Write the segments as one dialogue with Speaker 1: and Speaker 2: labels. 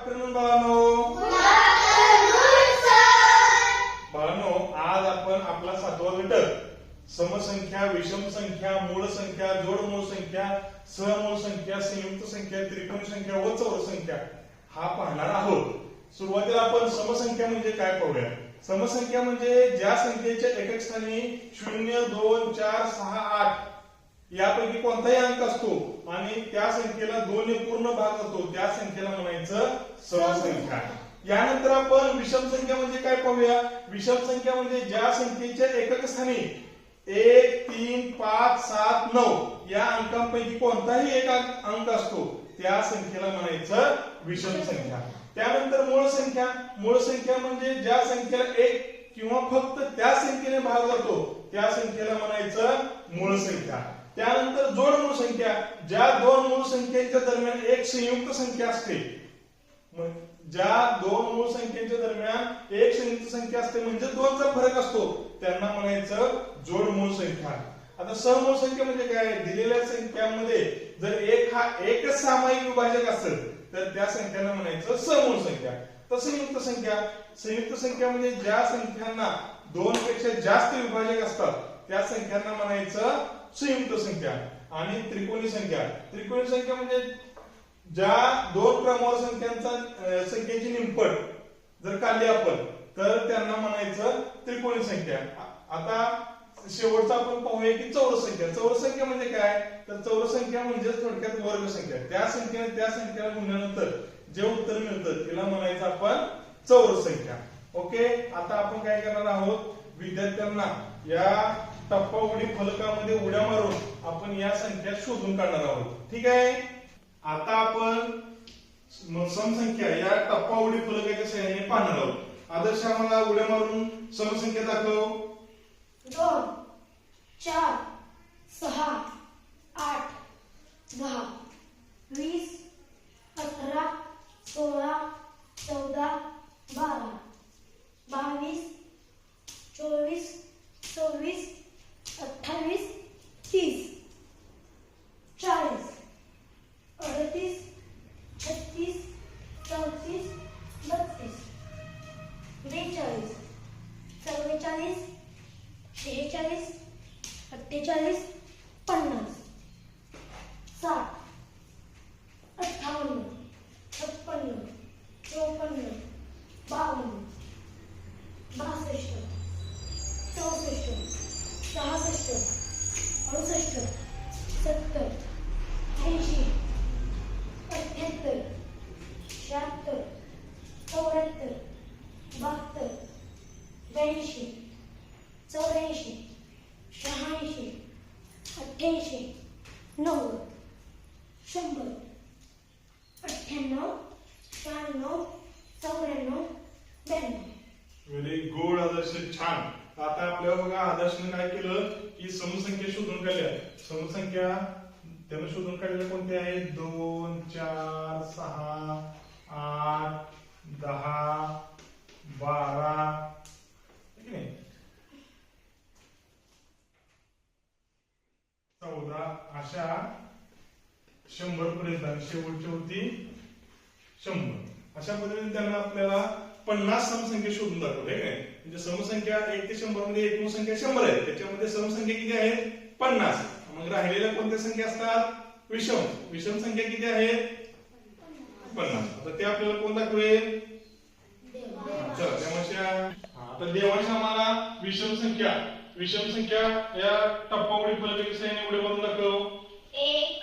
Speaker 1: Afternoon बाळांनो आज आपण आपला सातवा घटक. समसंख्या विषम संख्या मूळ संख्या जोड मूळ संख्या सहमूळ संख्या संयुक्त संख्या त्रिकोण संख्या व चौर संख्या हा पाहणार आहोत. सुरुवातीला आपण समसंख्या म्हणजे काय पाहूया? समसंख्या म्हणजे ज्या संख्येच्या एकक स्थानी शून्य दोन चार सहा आठ यापैकी कोणताही अंक असतो आणि त्या संख्येला दोन पूर्ण भाग होतो त्या संख्येला म्हणायचं सहसंख्या यानंतर आपण विषम संख्या म्हणजे काय पाहूया? विषम संख्या म्हणजे ज्या संख्येच्या एकक स्थानी एक तीन पाच सात नऊ या अंकांपैकी कोणताही एक अंक अंक असतो त्या संख्येला म्हणायचं विषम संख्या. त्यानंतर मूळ संख्या. मूळ संख्या म्हणजे ज्या संख्येला एक किंवा फक्त त्या संख्येने भाग जातो त्या संख्येला म्हणायचं मूळ संख्या. त्यानंतर जोड मूळ संख्या. ज्या दोन मूळ संख्येच्या दरम्यान एक संयुक्त संख्या असते ज्या दोन मूळ संख्येच्या दरम्यान एक संयुक्त संख्या असते म्हणजे दोनचा फरक असतो त्यांना म्हणायचं जोड मूळ संख्या. आता सहमूळ संख्या म्हणजे काय? दिलेल्या संख्यामध्ये जर एक हा एकच सामायिक विभाजक असेल तर त्या संख्याला म्हणायचं समूळ संख्या. तर संयुक्त संख्या संयुक्त संख्या म्हणजे ज्या संख्यांना दोन पेक्षा जास्त विभाजक असतात त्या संख्यांना म्हणायचं संयुक्त संख्या आणि त्रिकोणी संख्या. त्रिकोणी संख्या म्हणजे ज्या दोन क्रमवार संख्यांचा संख्येची निंपट जर काढली आपण तर त्यांना म्हणायचं त्रिकोणी संख्या. आता शेवटचा आपण पाहूया की चौरस संख्या. चौरस संख्या म्हणजे काय? तर चौरस संख्या म्हणजे थोडक्यात वर्ग संख्या. त्या संख्येने त्या संख्येला गुणल्यानंतर जे उत्तर मिळतं तिला म्हणायचं आपण चौरस संख्या. ओके आता आपण काय करणार आहोत? विद्यार्थ्यांना या टप्पा उडी फलकामध्ये उड्या मारून आपण या संख्या शोधून काढणार आहोत. ठीक आहे? आता आपण समसंख्या या टप्पा उडी फलकाच्या सहाय्याने पाहणार आहोत. आदर्श आम्हाला उड्या मारून समसंख्या दाखव.
Speaker 2: दोन चार सहा आठ दहा वीस अठरा सोळा चौदा बारा नव्वद शंभर अठ्ठ्याण्णव शहाण्णव चौऱ्याण्णव ब्याण्णव
Speaker 1: व्हेरी गुड आदर्श छान आता आपल्या बघा आदर्शने काय केलं की समसंख्या शोधून काढल्या समसंख्या त्यानं शोधून काढलेल्या कोणत्या आहेत दोन चार सहा आठ दहा बारा है की नाही चौदा अशा शंभर पर्यंत आणि शेवटची होती शंभर. अशा पद्धतीने त्यांना आपल्याला पन्नास समसंख्या शोधून काय? म्हणजे समसंख्या एक ते शंभरमध्ये एकूण संख्या शंभर आहे. त्याच्यामध्ये समसंख्या किती आहेत पन्नास मग राहिलेल्या कोणत्या संख्या असतात? विषम. विषम संख्या किती आहेत पन्नास. आता ते आपल्याला कोण दाखवेल? चला त्यामुळे आता देवांश आम्हाला विषम संख्या विषम संख्या या टप्पावडी फलकाच्या सहाय्याने उडे मारून दाखव
Speaker 2: एक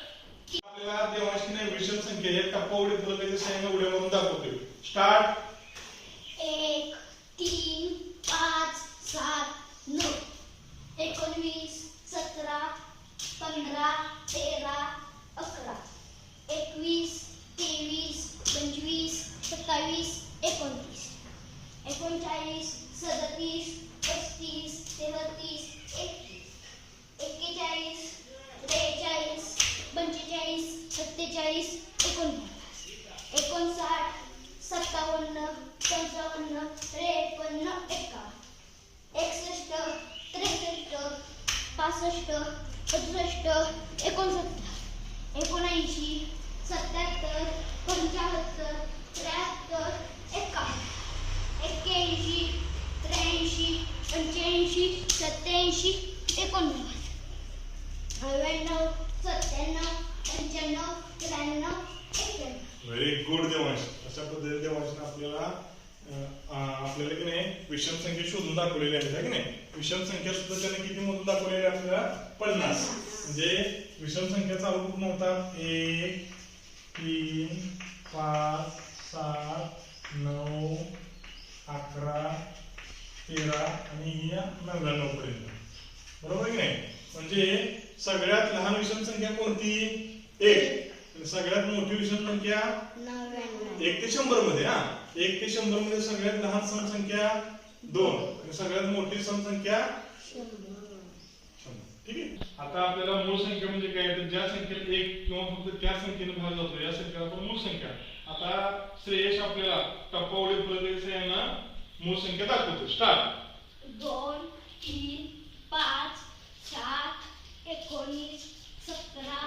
Speaker 1: आपल्याला देवाशीने विषम संख्या. या टप्पावडी फलकाच्या सहाय्याने उड्या मारून दाखवते स्टार्ट
Speaker 2: एक तीन पाच सात नऊ एकोणवीस सतरा पंधरा तेरा अकरा एकवीस तेवीस पंचवीस सत्तावीस एकोणतीस एकोणचाळीस सदतीस पस्तीस तेहतीस एकतीस एक्केचाळीस त्रेचाळीस पंचेचाळीस सत्तेचाळीस एकोणपन्नास एकोणसाठ सत्तावन्न पंचावन्न त्रेपन्न एकावन्न एकसष्ट त्रेसष्ट पासष्ट सदुसष्ट एकोणसत्तर एकोणऐंशी सत्याहत्तर पंच्याहत्तर त्र्याहत्तर
Speaker 1: व्हेरी गुड देवांश अशा पद्धतीने देवांशने आपल्याला अं, आ- आपल्याला की नाही विषम संख्या शोधून दाखवलेली आहे है की नाही विषम संख्या सुद्धा त्याने किती मोजून दाखवलेली आहे आपल्याला पन्नास म्हणजे विषम संख्या चालू कुठून होतात एक तीन पाच सात नऊ अकरा तेरा आणि या नव्याण्णव पर्यंत. बरोबर की नाही? म्हणजे सगळ्यात लहान विषम संख्या कोणती? एक. सगळ्यात मोठी विषम संख्या? एक ते शंभरमध्ये हा. एक ते शंभरमध्ये सगळ्यात लहान सम संख्या दोन. सगळ्यात मोठी सम संख्या
Speaker 2: शंभर
Speaker 1: शंभर. ठीक आहे आता आपल्याला मूळ संख्या म्हणजे काय? तर ज्या संख्येला एक किंवा फक्त त्या संख्येने भाग जातो या संख्येला आपण मूळ संख्या. आता श्रेयश आपल्याला टप्पावली फलक यांना मूळ संख्या दाखवतो. स्टार्ट
Speaker 2: दोन तीन पाच सात एकोणीस सतरा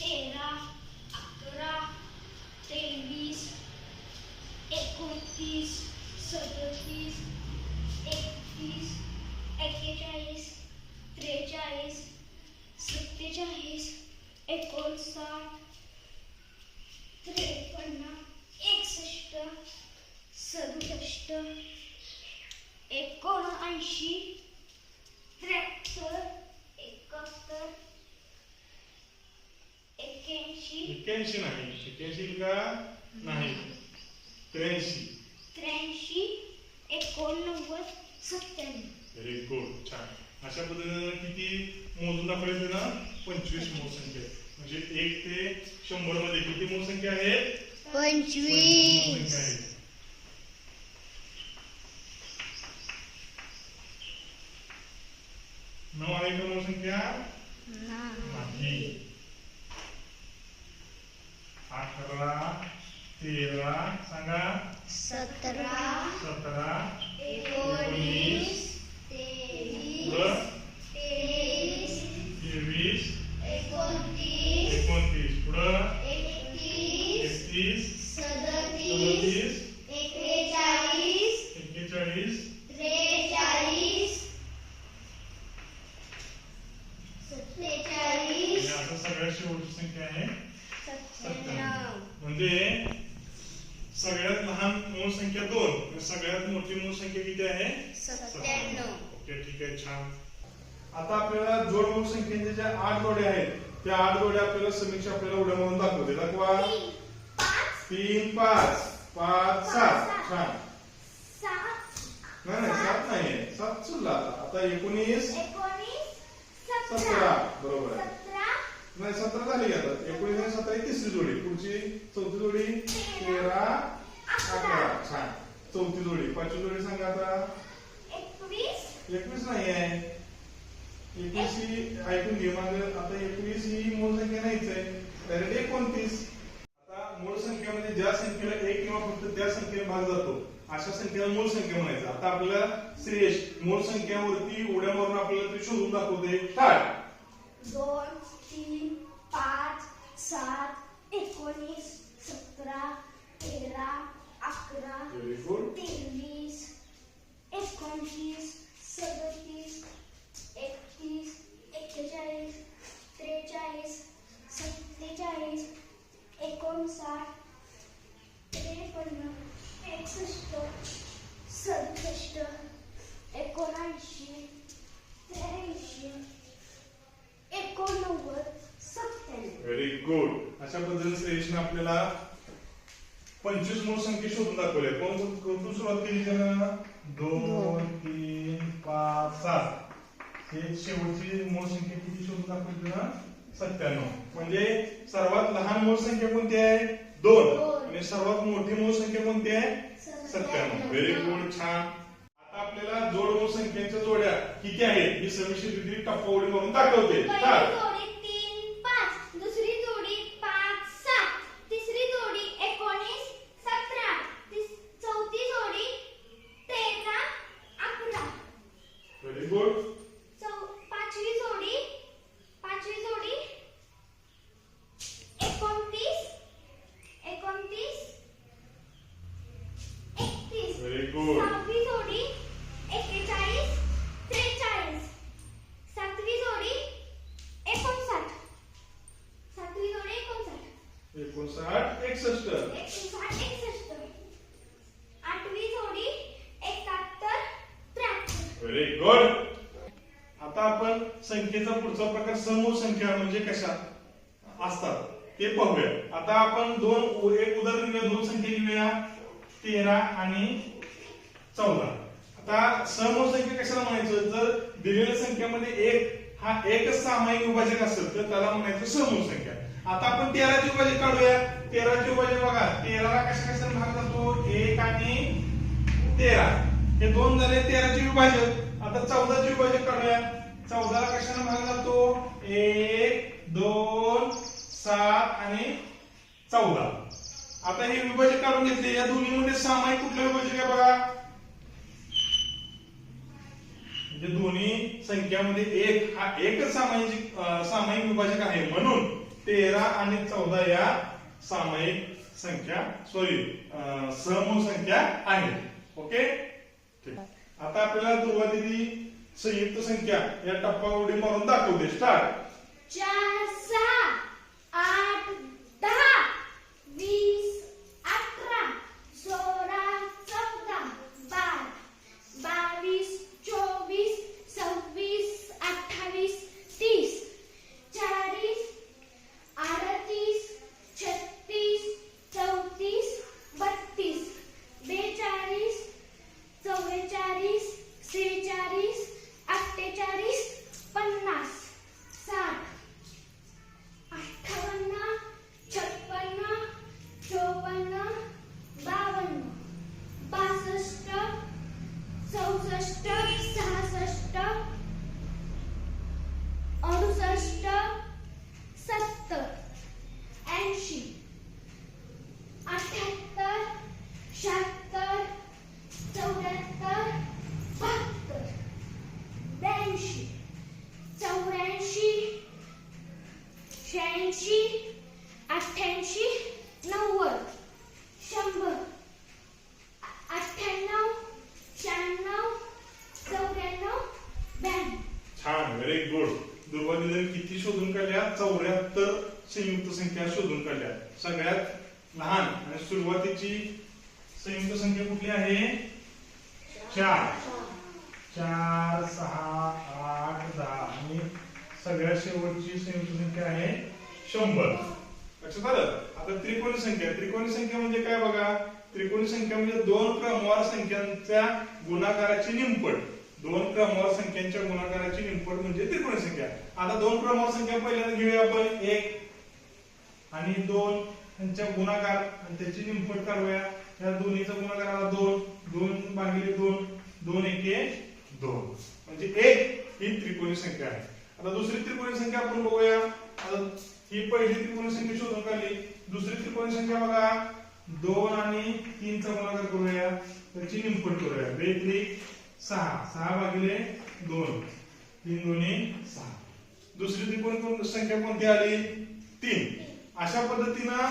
Speaker 2: तेरा अकरा तेवीस एकोणतीस सदतीस एकतीस एक्केचाळीस सत्तेचाळीस एकोणसाठ त्रेपन्न एकसष्ट सदुसष्ट एकोणऐंशी त्र्याहत्तर एकाहत्तर एक्क्याऐंशी
Speaker 1: एक्क्याऐंशी नाही एक्क्याऐंशी का नाही त्र्याऐंशी
Speaker 2: त्र्याऐंशी एकोणनव्वद सत्त्याण्णव
Speaker 1: व्हेरी गुड छान अशा पद्धतीने किती मोजून दाखवले ना? पंचवीस मूळ संख्या आहेत. म्हणजे एक ते शंभरमध्ये किती मूळ संख्या आहेत पंचवीस. मूळ संख्या आहेत नऊ आहे का मूळ संख्या नाही. अकरा तेरा सांगा.
Speaker 2: सतरा.
Speaker 1: सतरा.
Speaker 2: एकोणीस.
Speaker 1: म्हणजे सगळ्यात लहान मूळ संख्या दोन. आणि सगळ्यात मोठी मूळ संख्या किती आहे? ओके ठीक आहे छान. आता आपल्याला जोड मूळ संख्येच्या ज्या आठ जोड्या आहेत त्या आठ जोड्या आपल्याला समीक्षा आपल्याला उड्या म्हणून दाखवते. दाखवा तीन पाच. पाच सात. छान.
Speaker 2: सात
Speaker 1: नाही नाही सात नाहीये. सात सुद्धा आता. एकोणीस सतरा. बरोबर आहे. नाही सतरा झाली आता. एकोणीस आणि सतरा ही तिसरी जोडी. पुढची चौथी जोडी तेरा अकरा. छान. चौथी जोडी. पाचवी जोडी सांगा आता.
Speaker 2: एकवीस?
Speaker 1: नाही आहे. एकवीस ही ऐकून घे माझं आता एकवीस ही मूळ संख्या नाहीच आहे. डायरेक्ट एकोणतीस. आता मूळ संख्येमध्ये ज्या संख्येला एक किंवा फक्त त्या संख्येने भाग जातो अशा संख्येला मूळ संख्या म्हणायचं. आता आपल्याला श्रेयश मूळ संख्यावरती उड्या मारून आपल्याला ते शोधून दाखवते स्टार्ट
Speaker 2: दोन तीन पाच सात एकोणीस सतरा तेरा अकरा तेवीस एकोणतीस सदतीस एकतीस एक्केचाळीस त्रेचाळीस सत्तेचाळीस एकोणसाठ त्रेपन्न एकसष्ट सदुसष्ट एकोणऐंशी त्र्याऐंशी एकोणनव्वद सत्त्याण्णव
Speaker 1: व्हेरी गुड. अशा पद्धतीने श्रेयशने आपल्याला पंचवीस मूळ संख्या शोधून दाखवल्या कोण कोणतून सुरुवात केली त्यानं दोन तीन पाच सात. हे शेवटची मूळ संख्या किती शोधून दाखवली त्यानं सत्त्याण्णव. म्हणजे सर्वात लहान मूळ संख्या कोणती आहे? दोन. आणि सर्वात मोठी मूळ संख्या कोणती आहे? सत्त्याण्णव. व्हेरी गुड छान. आता आपल्याला जोड मूळ संख्यांच्या जोड्या किती आहेत? ही सविस्तर रीती टप्पावली म्हणून दाखवते
Speaker 2: पहिली
Speaker 1: चार
Speaker 2: जोडी तीन पाच दुसरी जोडी पाच सात तिसरी जोडी एकोणीस सतरा तिस- चौथी जोडी तेरा अकरा
Speaker 1: व्हेरी गुड
Speaker 2: चौ पाचवी जोडी पाचवी जोडी एकोणतीस एकोणतीस एकतीस
Speaker 1: व्हेरी गुड
Speaker 2: सहावी जोडी एक्केचाळीस त्रेचाळीस। सातवी जोडी एकोणसाठ। सातवी जोडी एकोणसाठ।
Speaker 1: एकोणसाठ एकसष्ट।
Speaker 2: एकसष्ट साठ एकसष्ट। आठवी जोडी एकाहत्तर त्र्याहत्तर।
Speaker 1: व्हेरी गुड आता आपण संख्येचा पुढचा प्रकार समूह संख्या म्हणजे कशा असतात ते पाहूया. आता आपण दोन एक उदाहरण घेऊया. दोन संख्या घेऊया. तेरा आणि चौदा. आता समूह संख्या कशाला म्हणायचं? जर दिलेल्या संख्यामध्ये एक हा एकच सामायिक विभाजक असेल तर त्याला म्हणायचं समूह संख्या. आता आपण तेराचे विभाजक काढूया. तेराचे विभाजक बघा. तेराला कशा कशाने भाग जातो? एक आणि तेरा. हे दोन झाले तेराचे विभाजक. आता चौदाचे विभाजक काढूया. चौदाला कशाने भाग जातो? एक दोन सात आणि चौदा. आता हे विभाजक काढून घेतले. या दोन्हीमध्ये सामायिक कुठले विभाजक आहे बघा म्हणजे दोन्ही संख्यामध्ये एक. हा एकच सामायिक सामायिक विभाजक आहे. म्हणून तेरा आणि चौदा या सामायिक संख्या सॉरी समूह संख्या आहे ओके? आता आपल्याला सुरुवातीची संयुक्त संख्या या टप्पा उडी मारून दाखवते. स्टार्ट
Speaker 2: चार सहा आठ ऐंशी अठ्ठ्याऐंशी नव्वद शंभर अठ्ठ्याण्णव शहाण्णव चौऱ्याण्णव ब्याण्णव.
Speaker 1: छान व्हेरी गुड दुर्वादीने किती शोधून काढल्या? चौऱ्याहत्तर संयुक्त संख्या शोधून काढल्या. सगळ्यात लहान आणि सुरुवातीची संयुक्त संख्या कुठली आहे? चार. चार सहा आठ दहा. आणि सगळ्यात शेवटची संयुक्त संख्या आहे? शंभर. लक्षात आलं? आता त्रिकोणी संख्या. त्रिकोणी संख्या म्हणजे काय बघा? त्रिकोणी संख्या म्हणजे दोन क्रमवार संख्यांच्या गुणाकाराची निमपट दोन क्रमवार संख्यांच्या गुणाकाराची निंपट म्हणजे त्रिकोणी संख्या. आता दोन क्रमवार संख्या पहिल्यांदा घेऊया आपण. एक आणि दोन. त्यांच्या गुणाकार आणि त्याची निंपट काढूया. या दोन्हीचा गुणाकार आला दोन. दोन भागिले दोन. दोन एके दोन. म्हणजे एक ही त्रिकोणी संख्या आहे. आता दुसरी त्रिकोणी संख्या आपण बघूया. आता ही पहिली त्रिकोणी संख्या शोधून काढली. दुसरी त्रिकोणी संख्या बघा. दोन आणि तीनचा गुणाकार करूया त्याची निमपट करूया बेत्री सहा. सहा भागिले दोन. तीन दोन्ही सहा. दुसरी त्रिकोण संख्या कोणती आली? तीन. अशा पद्धतीनं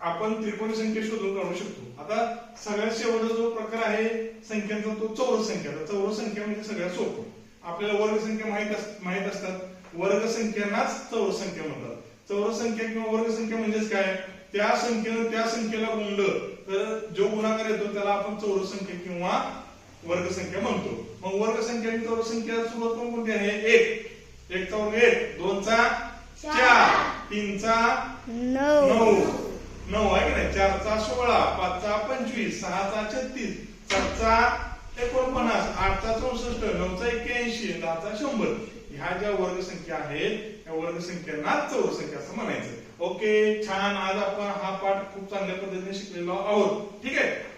Speaker 1: आपण त्रिकोणी संख्या शोधून काढू शकतो. आता सगळ्यात शेवटचा जो प्रकार आहे संख्यांचा तो चौरस संख्या. चौरस संख्या म्हणजे सगळ्यात सोपं. आपल्याला वर्ग संख्या माहीत अस- माहीत असतात. वर्ग संख्यांनाच चौरस संख्या म्हणतात. चौरस संख्या किंवा वर्ग संख्या म्हणजेच काय? त्या संख्येनं त्या संख्येला गुणलं तर जो गुणाकार येतो त्याला आपण चौरस संख्या किंवा वर्ग संख्या म्हणतो. मग वर्ग संख्या आणि चौरस संख्या सुरुवात कोण कोणती आहे? एक. एकचा वर्ग एक दोनचा चार तीनचा नऊ. नऊ आहे की नाही? चारचा सोळा पाचचा पंचवीस सहाचा छत्तीस सातचा एकोणपन्नास आठचा चौसष्ट नऊचा एक्क्याऐंशी दहाचा शंभर. ह्या ज्या वर्गसंख्या आहेत त्या वर्गसंख्यांना चौरसंख्या असं म्हणायचं. ओके छान. आज आपण हा पाठ खूप चांगल्या पद्धतीने शिकलेलो आहोत. ठीक आहे?